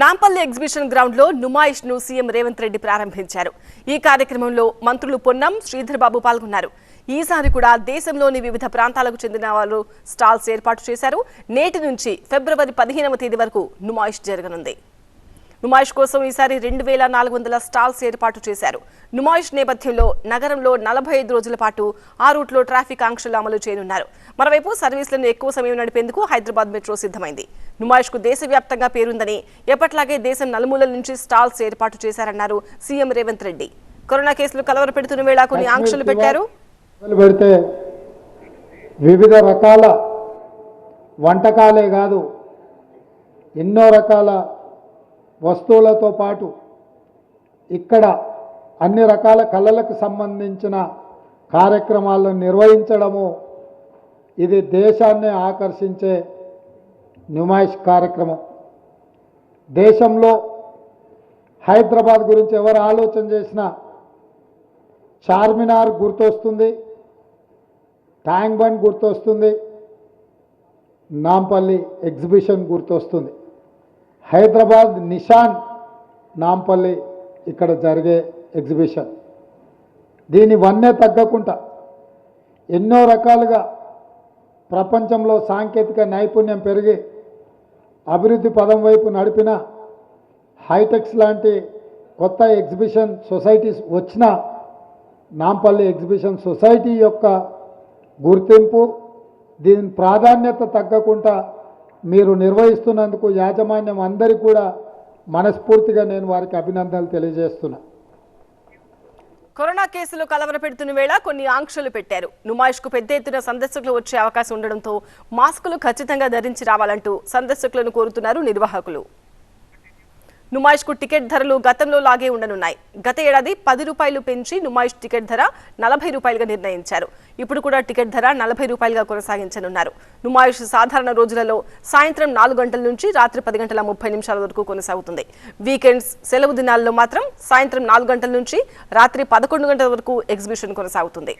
Nampally exhibition గ్రౌండ్లో నుమాయిష్ను CM Revanth Reddy ప్రారంభించారు. ఈ కార్యక్రమంలో మంత్రులు పొన్నం శ్రీధర్ బాబు పాల్గొన్నారు. ఈసారి కూడా దేశంలోని వివిధ ప్రాంతాలకు చెందిన వారు స్టాల్స్ ఏర్పాటు చేశారు. నేటి నుంచి ఫిబ్రవరి పదిహేనవ తేదీ వరకు నుమాయిష్ జరగనుంది. నుమాయిష్ కోసం ఈసారి రెండు వేల నాలుగు వందల స్టాల్స్ ఏర్పాటు చేశారు. నుమాయిష్ నేపథ్యంలో నగరంలో నలభై ఐదు రోజుల పాటు ఆ రూట్లో ట్రాఫిక్ ఆంక్షలు అమలు చేయనున్నారు. మరోవైపు సర్వీసులను ఎక్కువ సమయం నడిపేందుకు హైదరాబాద్ మెట్రో సిద్ధమైంది. నుమాయిష్కు దేశవ్యాప్తంగా పేరుందని ఎప్పట్లాగే దేశం నలుమూలల నుంచి స్టాల్స్ ఏర్పాటు చేశారన్నారు సీఎం రేవంత్ రెడ్డి. కరోనా కేసులు కలవరపెడుతున్న వేళ కొన్ని ఆంక్షలు పెట్టారు? పెడితే వివిధ రకాల వంటకాలే కాదు ఎన్నో రకాల వస్తువులతో పాటు ఇక్కడ అన్ని రకాల కళలకు సంబంధించిన కార్యక్రమాలను నిర్వహించడము ఇది దేశాన్ని ఆకర్షించే నుమాయిష్ కార్యక్రమం. దేశంలో హైదరాబాద్ గురించి ఎవరు ఆలోచన చేసినా చార్మినార్ గుర్తొస్తుంది ట్యాంక్ బండ్ గుర్తొస్తుంది నాంపల్లి ఎగ్జిబిషన్ గుర్తొస్తుంది. హైదరాబాద్ నిషాన్ నాంపల్లి ఇక్కడ జరిగే ఎగ్జిబిషన్. దీని వన్నే తగ్గకుండా ఎన్నో రకాలుగా ప్రపంచంలో సాంకేతిక నైపుణ్యం పెరిగి అభివృద్ధి పదం వైపు నడిపిన హైటెక్స్ లాంటి కొత్త ఎగ్జిబిషన్ సొసైటీస్ వచ్చిన నాంపల్లి ఎగ్జిబిషన్ సొసైటీ యొక్క గుర్తింపు దీని ప్రాధాన్యత తగ్గకుండా మీరు నిర్వహిస్తున్నందుకు యాజమాన్యం అందరికీ కూడా మనస్ఫూర్తిగా నేను వారికి అభినందనలు తెలియజేస్తున్నా. కరోనా కేసులు కలవరపెడుతున్న వేళ కొన్ని ఆంక్షలు పెట్టారు. నుమాయిష్కు పెద్ద ఎత్తున సందర్శకులు వచ్చే అవకాశం ఉండడంతో మాస్కులు ఖచ్చితంగా ధరించి రావాలంటూ సందర్శకులను కోరుతున్నారు నిర్వాహకులు. నుమాయిష్కు టికెట్ ధరలు గతంలో లాగే ఉండనున్నాయి. గత ఏడాది పది రూపాయలు పెంచి నుమాయిష్ టికెట్ ధర నలభై రూపాయలుగా నిర్ణయించారు. ఇప్పుడు కూడా టికెట్ ధర నలభై రూపాయలుగా కొనసాగించనున్నారు. నుమాయిష్ సాధారణ రోజులలో సాయంత్రం నాలుగు గంటల నుంచి రాత్రి పది గంటల ముప్పై నిమిషాల వరకు కొనసాగుతుంది. వీకెండ్స్ సెలవు దినాల్లో మాత్రం సాయంత్రం నాలుగు గంటల నుంచి రాత్రి పదకొండు గంటల వరకు ఎగ్జిబిషన్ కొనసాగుతుంది.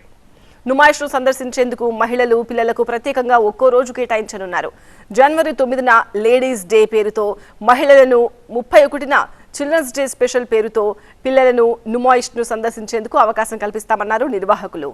నుమాయిష్ను సందర్శించేందుకు మహిళలు పిల్లలకు ప్రత్యేకంగా ఒక్కో రోజు కేటాయించనున్నారు. జనవరి తొమ్మిదిన లేడీస్ డే పేరుతో మహిళలను ముప్పై ఒకటిన చిల్డ్రన్స్ డే స్పెషల్ పేరుతో పిల్లలను నుమాయిష్ను సందర్శించేందుకు అవకాశం కల్పిస్తామన్నారు నిర్వాహకులు.